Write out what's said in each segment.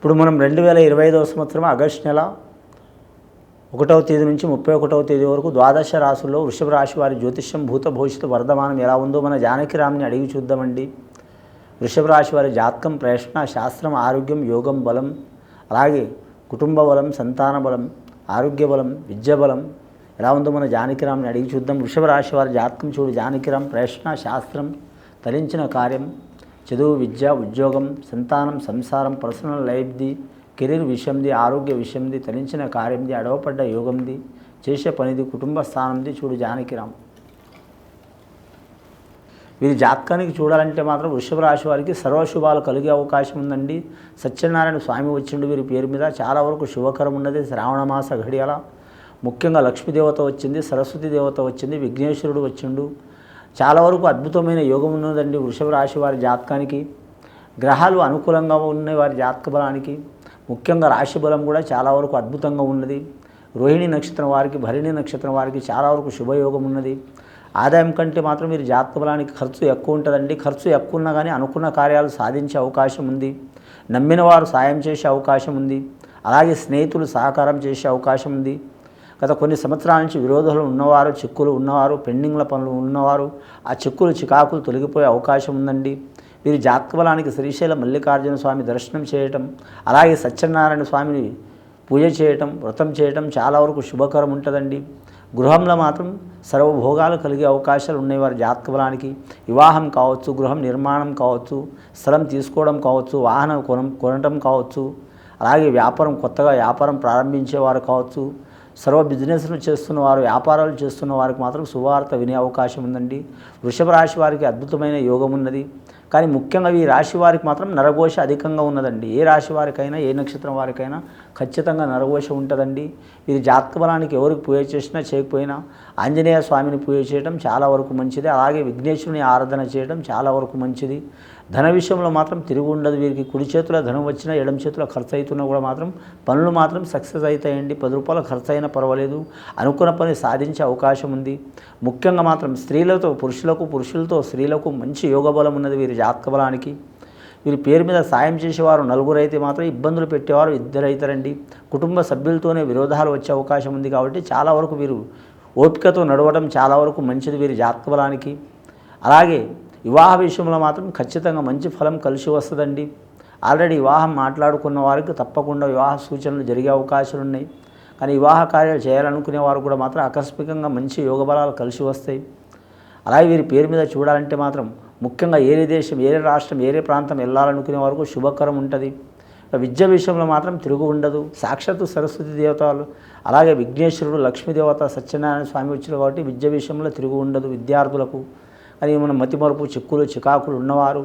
ఇప్పుడు మనం రెండు వేల ఇరవై ఐదవ సంవత్సరం ఆగస్టు నెల ఒకటవ తేదీ నుంచి ముప్పై ఒకటవ తేదీ వరకు ద్వాదశ రాశుల్లో వృషభ రాశి వారి జ్యోతిష్యం భూత భవిష్యత్తు వర్ధమానం ఎలా ఉందో మన జానకిరామ్ని అడిగి చూద్దామండి. వృషభ రాశి వారి జాతకం ప్రశ్న శాస్త్రం ఆరోగ్యం యోగం బలం అలాగే కుటుంబ బలం సంతాన బలం ఆరోగ్య బలం విద్య బలం ఎలా ఉందో మన జానకిరామ్ని అడిగి చూద్దాం. వృషభ రాశి వారి జాతకం చూడు. జానకిరామ్ ప్రశ్న శాస్త్రం తరించిన కార్యం చదువు విద్య ఉద్యోగం సంతానం సంసారం పర్సనల్ లైఫ్ది కెరీర్ విషయంది ఆరోగ్య విషయంది తరించిన కార్యంది అడవపడ్డ యోగంది చేసే పనిది కుటుంబ స్థానంది చూడు జానకిరామ్. వీరి జాతకానికి చూడాలంటే మాత్రం వృషభ రాశి వారికి సర్వశుభాలు కలిగే అవకాశం ఉందండి. సత్యనారాయణ స్వామి వచ్చిండు వీరి పేరు మీద చాలా వరకు శుభకరం ఉన్నది. శ్రావణ మాస ఘడియల. ముఖ్యంగా లక్ష్మీదేవత వచ్చింది సరస్వతి దేవత వచ్చింది విఘ్నేశ్వరుడు వచ్చిండు. చాలా వరకు అద్భుతమైన యోగం ఉన్నదండి వృషభ రాశి వారి జాతకానికి. గ్రహాలు అనుకూలంగా ఉన్నాయి వారి జాతక బలానికి. ముఖ్యంగా రాశి బలం కూడా చాలా వరకు అద్భుతంగా ఉన్నది. రోహిణి నక్షత్రం వారికి భరిణి నక్షత్రం వారికి చాలా వరకు శుభయోగం ఉన్నది. ఆదాయం కంటే మాత్రం మీరు జాతక బలానికి ఖర్చు ఎక్కువ ఉంటుందండి. ఖర్చు ఎక్కువ ఉన్నా కానీ అనుకున్న కార్యాలు సాధించే అవకాశం ఉంది. నమ్మిన వారు సాయం చేసే అవకాశం ఉంది. అలాగే స్నేహితులు సహకారం చేసే అవకాశం ఉంది. గత కొన్ని సంవత్సరాల నుంచి విరోధాలు ఉన్నవారు చిక్కులు ఉన్నవారు పెండింగ్ల పనులు ఉన్నవారు ఆ చిక్కులు చికాకులు తొలగిపోయే అవకాశం ఉందండి. వీరి జాతకబలానికి శ్రీశైల మల్లికార్జున స్వామి దర్శనం చేయటం అలాగే సత్యనారాయణ స్వామిని పూజ చేయటం వ్రతం చేయటం చాలా వరకు శుభకరం ఉంటుందండి. గృహంలో మాత్రం సర్వభోగాలు కలిగే అవకాశాలు ఉన్నాయి వారి జాతక బలానికి వివాహం కావచ్చు గృహం నిర్మాణం కావచ్చు స్థలం తీసుకోవడం కావచ్చు వాహనం కొనం కొనటం కావచ్చు అలాగే వ్యాపారం కొత్తగా వ్యాపారం ప్రారంభించేవారు కావచ్చు సర్వ బిజినెస్లు చేస్తున్న వారు వ్యాపారాలు చేస్తున్న వారికి మాత్రం శుభవార్త వినే అవకాశం ఉందండి. వృషభ రాశి వారికి అద్భుతమైన యోగం ఉన్నది. కానీ ముఖ్యంగా ఈ రాశి వారికి మాత్రం నరఘోష అధికంగా ఉన్నదండి. ఏ రాశి వారికైనా ఏ నక్షత్రం వారికైనా ఖచ్చితంగా నరఘోష ఉంటుందండి. వీరి జాతక బలానికి ఎవరికి పూజ చేసినా చేయకపోయినా ఆంజనేయ స్వామిని పూజ చేయడం చాలా వరకు మంచిది. అలాగే విఘ్నేశ్వరుని ఆరాధన చేయడం చాలా వరకు మంచిది. ధన విషయంలో మాత్రం తిరుగు ఉండదు వీరికి. కుడి చేతిలో ధనం వచ్చినా ఎడమ చేతిలో ఖర్చు అవుతున్నా కూడా మాత్రం పనులు మాత్రం సక్సెస్ అవుతాయండి. పది రూపాయలు ఖర్చు అయినా పర్వాలేదు. అనుకున్న పని సాధించే అవకాశం ఉంది. ముఖ్యంగా మాత్రం స్త్రీలతో పురుషులకు పురుషులతో స్త్రీలకు మంచి యోగ బలం ఉన్నది వీరి జాతక బలానికి వీరి పేరు మీద సాయం చేసేవారు నలుగురు అయితే మాత్రం ఇబ్బందులు పెట్టేవారు ఇద్దరు కుటుంబ సభ్యులతోనే విరోధాలు వచ్చే అవకాశం ఉంది కాబట్టి చాలా వరకు వీరు ఓపికతో నడవడం చాలా వరకు మంచిది వీరి జాతక బలానికి. అలాగే వివాహ విషయంలో మాత్రం ఖచ్చితంగా మంచి ఫలం కలిసి వస్తుందండి. ఆల్రెడీ వివాహం మాట్లాడుకున్న వారికి తప్పకుండా వివాహ సూచనలు జరిగే అవకాశాలు ఉన్నాయి. కానీ వివాహ కార్యాలు చేయాలనుకునే వారు కూడా మాత్రం ఆకస్మికంగా మంచి యోగ బలాలు కలిసి వస్తాయి. అలాగే వీరి పేరు మీద చూడాలంటే మాత్రం ముఖ్యంగా ఏరే దేశం ఏరే రాష్ట్రం ఏరే ప్రాంతం వెళ్ళాలనుకునే వరకు శుభకరం ఉంటుంది. విద్య విషయంలో మాత్రం తిరుగు ఉండదు. సాక్షాత్తు సరస్వతి దేవతలు అలాగే విఘ్నేశ్వరుడు లక్ష్మీదేవత సత్యనారాయణ స్వామి వచ్చారు కాబట్టి విద్య విషయంలో తిరుగు ఉండదు విద్యార్థులకు. కానీ మన మతిమరుపు చిక్కులు చికాకులు ఉన్నవారు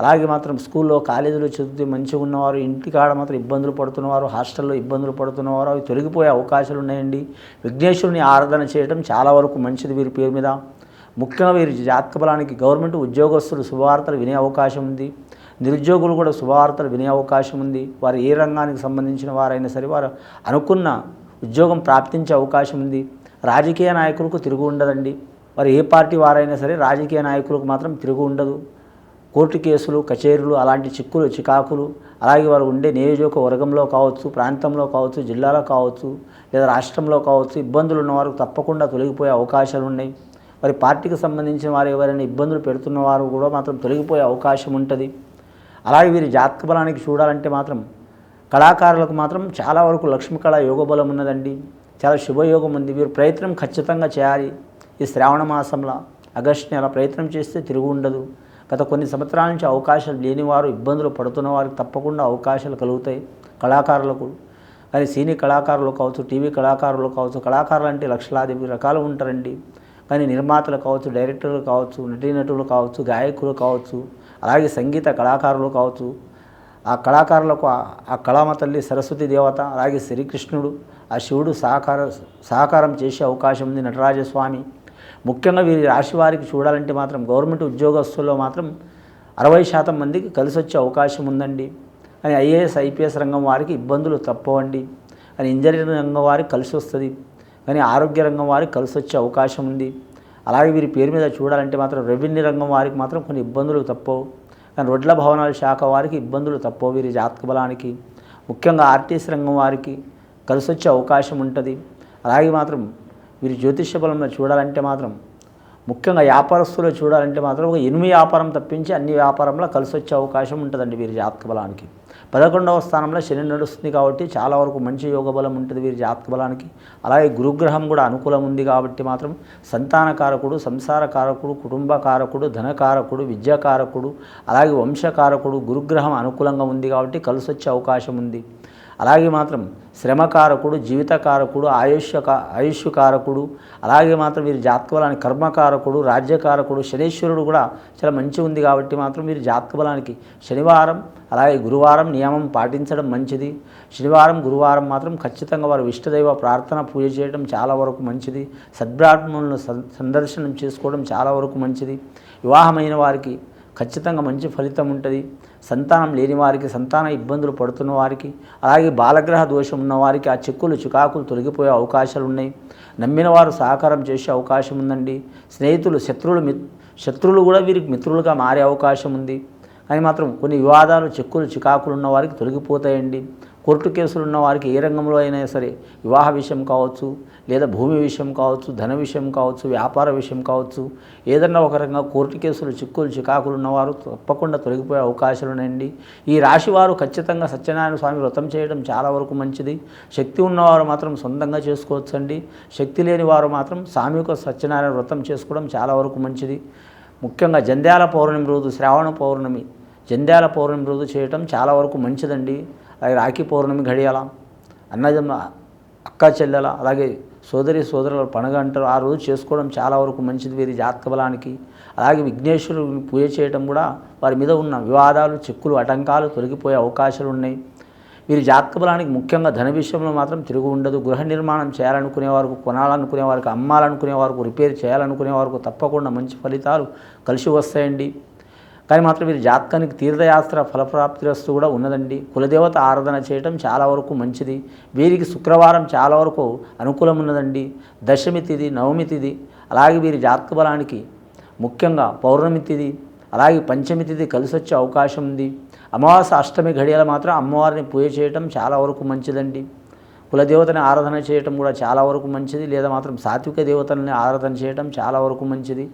అలాగే మాత్రం స్కూల్లో కాలేజీలో చదివితే మంచిగా ఉన్నవారు ఇంటికాడ మాత్రం ఇబ్బందులు పడుతున్నవారు హాస్టల్లో ఇబ్బందులు పడుతున్నవారు అవి తొలగిపోయే అవకాశాలు ఉన్నాయండి. విఘ్నేశ్వరుని ఆరాధన చేయడం చాలా వరకు మంచిది వీరి పేరు మీద. ముఖ్యంగా వీరి జాతక బలానికి గవర్నమెంట్ ఉద్యోగస్తులు శుభవార్తలు వినే అవకాశం ఉంది. నిరుద్యోగులు కూడా శుభవార్తలు వినే అవకాశం ఉంది. వారు ఏ రంగానికి సంబంధించిన వారైనా సరే వారు అనుకున్న ఉద్యోగం ప్రాప్తించే అవకాశం ఉంది. రాజకీయ నాయకులకు తిరుగు ఉండదండి. వారు ఏ పార్టీ వారైనా సరే రాజకీయ నాయకులకు మాత్రం తిరుగు ఉండదు. కోర్టు కేసులు కచేరీలు అలాంటి చిక్కులు చికాకులు అలాగే వారు ఉండే నియోజకవర్గంలో కావచ్చు ప్రాంతంలో కావచ్చు జిల్లాలో కావచ్చు లేదా రాష్ట్రంలో కావచ్చు ఇబ్బందులు ఉన్నవారు తప్పకుండా తొలగిపోయే అవకాశాలు ఉన్నాయి. మరి పార్టీకి సంబంధించిన వారు ఎవరైనా ఇబ్బందులు పెడుతున్న వారు కూడా మాత్రం తొలగిపోయే అవకాశం ఉంటుంది. అలాగే వీరి జాతక బలానికి చూడాలంటే మాత్రం కళాకారులకు మాత్రం చాలా వరకు లక్ష్మి కళ యోగబలం ఉన్నదండి. చాలా శుభయోగం ఉంది. వీరు ప్రయత్నం ఖచ్చితంగా చేయాలి. ఈ శ్రావణ మాసంలో ఆగస్టు నెల ప్రయత్నం చేస్తే తిరుగు ఉండదు. గత కొన్ని సంవత్సరాల నుంచి అవకాశాలు లేనివారు ఇబ్బందులు పడుతున్న వారికి తప్పకుండా అవకాశాలు కలుగుతాయి కళాకారులకు. కానీ సినీ కళాకారులు కావచ్చు టీవీ కళాకారులు కావచ్చు కళాకారులు అంటే లక్షలాది రకాలు ఉంటారండి. కానీ నిర్మాతలు కావచ్చు డైరెక్టర్లు కావచ్చు నటీనటులు కావచ్చు గాయకులు కావచ్చు అలాగే సంగీత కళాకారులు కావచ్చు. ఆ కళాకారులకు ఆ- కళామ తల్లి సరస్వతి దేవత అలాగే శ్రీకృష్ణుడు ఆ శివుడు సహకార సహకారం చేసే అవకాశం ఉంది నటరాజస్వామి. ముఖ్యంగా వీరి రాశి వారికి చూడాలంటే మాత్రం గవర్నమెంట్ ఉద్యోగస్తుల్లో మాత్రం అరవై శాతం మందికి కలిసి వచ్చే అవకాశం ఉందండి. అని ఐఏఎస్ ఐపీఎస్ రంగం వారికి ఇబ్బందులు తప్పవండి. అని ఇంజనీరింగ్ రంగం వారికి కలిసి వస్తుంది కానీ ఆరోగ్య రంగం వారికి కలిసి వచ్చే అవకాశం ఉంది. అలాగే వీరి పేరు మీద చూడాలంటే మాత్రం రెవెన్యూ రంగం వారికి మాత్రం కొన్ని ఇబ్బందులు తప్పవు. కానీ రొడ్ల భవనాల శాఖ వారికి ఇబ్బందులు తప్పవు వీరి జాతక బలానికి. ముఖ్యంగా ఆర్టీసీ రంగం వారికి కలిసి వచ్చే అవకాశం ఉంటుంది. అలాగే మాత్రం వీరి జ్యోతిష్య బలంలో చూడాలంటే మాత్రం ముఖ్యంగా వ్యాపారస్తులు చూడాలంటే మాత్రం ఒక ఎనిమి వ్యాపారం తప్పించి అన్ని వ్యాపారంలో కలిసి వచ్చే అవకాశం ఉంటుందండి వీరి జాతక బలానికి. పదకొండవ స్థానంలో శని నడుస్తుంది కాబట్టి చాలా వరకు మంచి యోగ బలం ఉంటుంది వీరి జాతక బలానికి. అలాగే గురుగ్రహం కూడా అనుకూలం ఉంది కాబట్టి మాత్రం సంతానకారకుడు సంసారకారకుడు కుటుంబకారకుడు ధనకారకుడు విద్యాకారకుడు అలాగే వంశకారకుడు గురుగ్రహం అనుకూలంగా ఉంది కాబట్టి కలిసి వచ్చే అవకాశం ఉంది. అలాగే మాత్రం శ్రమకారకుడు జీవితకారకుడు ఆయుష్య ఆయుష్యకారకుడు అలాగే మాత్రం వీరి జాతకబలానికి కర్మకారకుడు రాజ్యకారకుడు శనీశ్వరుడు కూడా చాలా మంచి ఉంది కాబట్టి మాత్రం వీరి జాతకబలానికి శనివారం అలాగే గురువారం నియమం పాటించడం మంచిది. శనివారం గురువారం మాత్రం ఖచ్చితంగా వారు ఇష్టదైవ ప్రార్థన పూజ చేయడం చాలా వరకు మంచిది. సద్బ్రాహ్మణులను సందర్శనం చేసుకోవడం చాలా వరకు మంచిది. వివాహమైన వారికి ఖచ్చితంగా మంచి ఫలితం ఉంటుంది. సంతానం లేని వారికి సంతాన ఇబ్బందులు పడుతున్న వారికి అలాగే బాలగ్రహ దోషం ఉన్న వారికి ఆ చెక్కులు చికాకులు తొలగిపోయే అవకాశాలు ఉన్నాయి. నమ్మిన వారు సహకారం చేసే అవకాశం ఉందండి. స్నేహితులు శత్రువులు మి శత్రువులు కూడా వీరికి మిత్రులుగా మారే అవకాశం ఉంది. కానీ మాత్రం కొన్ని వివాదాలు చెక్కులు చికాకులు ఉన్న వారికి తొలగిపోతాయండి. కోర్టు కేసులు ఉన్న వారికి ఏ రంగంలో అయినా సరే వివాహ విషయం కావచ్చు లేదా భూమి విషయం కావచ్చు ధన విషయం కావచ్చు వ్యాపార విషయం కావచ్చు ఏదన్నా ఒక రకంగా కోర్టు కేసులు చిక్కులు చికాకులు ఉన్నవారు తప్పకుండా తొలగిపోయే అవకాశాలు ఉన్నాయండి. ఈ రాశి వారు ఖచ్చితంగా సత్యనారాయణ స్వామి వ్రతం చేయడం చాలా వరకు మంచిది. శక్తి ఉన్నవారు మాత్రం సొంతంగా చేసుకోవచ్చండి. శక్తి లేని వారు మాత్రం సామూహిక సత్యనారాయణ వ్రతం చేసుకోవడం చాలా వరకు మంచిది. ముఖ్యంగా జంధ్యాల పౌర్ణమి రోజు శ్రావణ పౌర్ణమి జంధ్యాల పౌర్ణమి రోజు చేయటం చాలా వరకు మంచిదండి. అలాగే రాఖీ పౌర్ణమి గడియాల అన్నజమ్మ అక్క చెల్లెల అలాగే సోదరి సోదరుల పండుగ అంటారు. ఆ రోజు చేసుకోవడం చాలా వరకు మంచిది. వీరి జాతక బలానికి అలాగే విఘ్నేశ్వరుని పూజ చేయడం కూడా వారి మీద ఉన్న వివాదాలు చిక్కులు ఆటంకాలు తొలగిపోయే అవకాశాలు ఉన్నాయి. వీరి జాతక బలానికి ముఖ్యంగా ధన విషయంలో మాత్రం తిరుగు ఉండదు. గృహ నిర్మాణం చేయాలనుకునే వారికి కొనాలనుకునే వారికి అమ్మాలనుకునే వారికి రిపేర్ చేయాలనుకునే వారికి తప్పకుండా మంచి ఫలితాలు కలిసి వస్తాయండి. కానీ మాత్రం వీరి జాతకానికి తీర్థయాత్ర ఫలప్రాప్తిరస్తు కూడా ఉన్నదండి. కులదేవత ఆరాధన చేయటం చాలా వరకు మంచిది. వీరికి శుక్రవారం చాలా వరకు అనుకూలం ఉన్నదండి. దశమి తిది నవమి తిది అలాగే వీరి జాతక బలానికి ముఖ్యంగా పౌర్ణమి తిది అలాగే పంచమి తిది కలిసి వచ్చే అవకాశం ఉంది. అమావాస అష్టమి ఘడియలు మాత్రం అమ్మవారిని పూజ చేయటం చాలా వరకు మంచిదండి. కులదేవతని ఆరాధన చేయటం కూడా చాలా వరకు మంచిది లేదా మాత్రం సాత్విక దేవతలని ఆరాధన చేయటం చాలా వరకు మంచిది.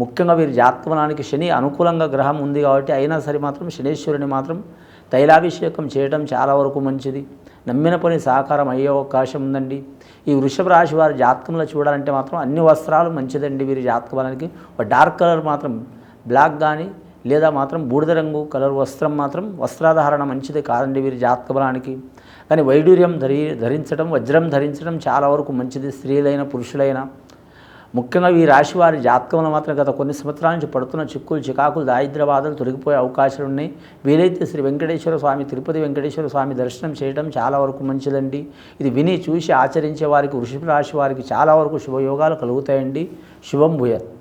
ముఖ్యంగా వీరి జాతకమనానికి శని అనుకూలంగా గ్రహం ఉంది కాబట్టి అయినా సరే మాత్రం శనీశ్వరుని మాత్రం తైలాభిషేకం చేయటం చాలా వరకు మంచిది. నమ్మిన పని సహకారం అయ్యే అవకాశం ఉందండి. ఈ వృషభ రాశి వారి జాతకంలో చూడాలంటే మాత్రం అన్ని వస్త్రాలు మంచిదండి వీరి జాతక బలానికి ఒక డార్క్ కలర్ మాత్రం బ్లాక్ కానీ లేదా మాత్రం బూడిద రంగు కలర్ వస్త్రం మాత్రం వస్త్రాధారణ మంచిది కాదండి వీరి జాతక బలానికి కానీ వైడూర్యం ధరి ధరించడం వజ్రం ధరించడం చాలా వరకు మంచిది. స్త్రీలైన పురుషులైన. ముఖ్యంగా ఈ రాశి వారి జాతకంలో మాత్రం గత కొన్ని సంవత్సరాల నుంచి పడుతున్న చిక్కులు చికాకులు దారిద్రవాదాలు తొలగిపోయే అవకాశాలు ఉన్నాయి. వీలైతే శ్రీ వెంకటేశ్వర స్వామి తిరుపతి వెంకటేశ్వర స్వామి దర్శనం చేయడం చాలా వరకు మంచిదండి. ఇది విని చూసి ఆచరించే వారికి వృషభ రాశి వారికి చాలా వరకు శుభయోగాలు కలుగుతాయండి. శుభం భూయత్.